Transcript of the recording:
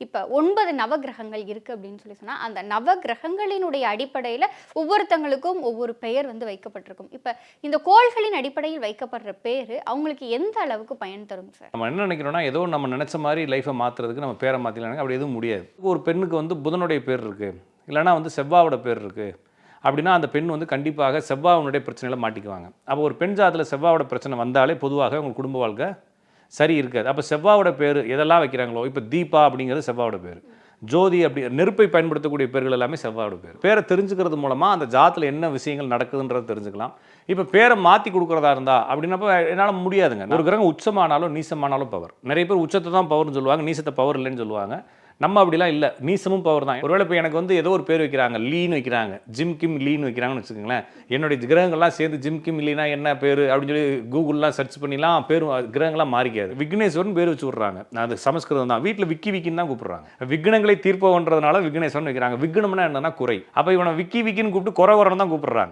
இப்போ ஒன்பது நவகிரகங்கள் இருக்குது அப்படின்னு சொல்லி சொன்னால் அந்த நவகிரகங்களினுடைய அடிப்படையில் ஒவ்வொருத்தங்களுக்கும் ஒவ்வொரு பெயர் வந்து வைக்கப்பட்டிருக்கும். இப்போ இந்த கோள்களின் அடிப்படையில் வைக்கப்படுற பேர் அவங்களுக்கு எந்த அளவுக்கு பயன் தரும் சார்? நம்ம என்ன நினைக்கிறோம்னா ஏதோ நம்ம நினச்ச மாதிரி லைஃப்பை மாற்றுறதுக்கு நம்ம பேரை மாற்றிக்கலாம் அப்படி எதுவும் முடியாது. ஒரு பெண்ணுக்கு வந்து புதனுடைய பேர் இருக்குது இல்லைனா வந்து செவ்வாவோட பேர் இருக்குது அப்படின்னா அந்த பெண் வந்து கண்டிப்பாக செவ்வாவுடைய பிரச்சனையில் மாட்டிக்குவாங்க. அப்போ ஒரு பெண் ஜாதத்தில் செவ்வாவோட பிரச்சனை வந்தாலே பொதுவாக உங்கள் குடும்ப வாழ்க்கை சரி இருக்காது. அப்போ செவ்வாவோட பேர் எதெல்லாம் வைக்கிறாங்களோ இப்போ தீபா அப்படிங்கிறது செவ்வாவோட பேர். ஜோதி அப்படி நெருப்பை பயன்படுத்தக்கூடிய பேர்கள் எல்லாமே செவ்வாயோட பேர். பேரை தெரிஞ்சுக்கிறது மூலமாக அந்த ஜாத்தில் என்ன விஷயங்கள் நடக்குதுன்றதை தெரிஞ்சுக்கலாம். இப்போ பேரை மாற்றி கொடுக்குறதா இருந்தா அப்படின்னப்போ என்னால் முடியாதுங்க. ஒரு கிரகம் உச்சமானாலும் நீசமானாலும் பவர் நிறைய பேர் உச்சத்தை தான் பவர்னு சொல்லுவாங்க நீசத்தை பவர் இல்லைன்னு சொல்லுவாங்க. நம்ம அப்படிலாம் இல்லை. நீசமும் பவர் தான். ஒருவேளை இப்போ எனக்கு வந்து ஏதோ ஒரு பேர் வைக்கிறாங்க. லீன் வைக்கிறாங்க. ஜிம் கிம் லீன் வைக்கிறாங்கன்னு வச்சுக்கோங்களேன். என்னுடைய கிரகங்கள்லாம் சேர்ந்து ஜிம் கிம் லீனா என்ன பேர் அப்படின்னு சொல்லி கூகுள்லாம் சர்ச் பண்ணிலாம் பேர் கிரகங்கள்லாம் மாறிக்காது. விக்னேஸ்வரன் பேர் வச்சு விட்றாங்க. அது சமஸ்கிருதம் தான். வீட்டில் விக்கி விக்கின்னு தான் கூப்பிட்றாங்க. விக்னங்களை தீர்ப்பவன்றதுனால விக்னேஸ்வரன் வைக்கிறாங்க. விக்னம்னா என்னன்னா குறை. அப்போ இவனை விக்கி விக்கின்னு கூப்பிட்டு குறை குறைன்னு தான் கூப்பிட்றாங்க.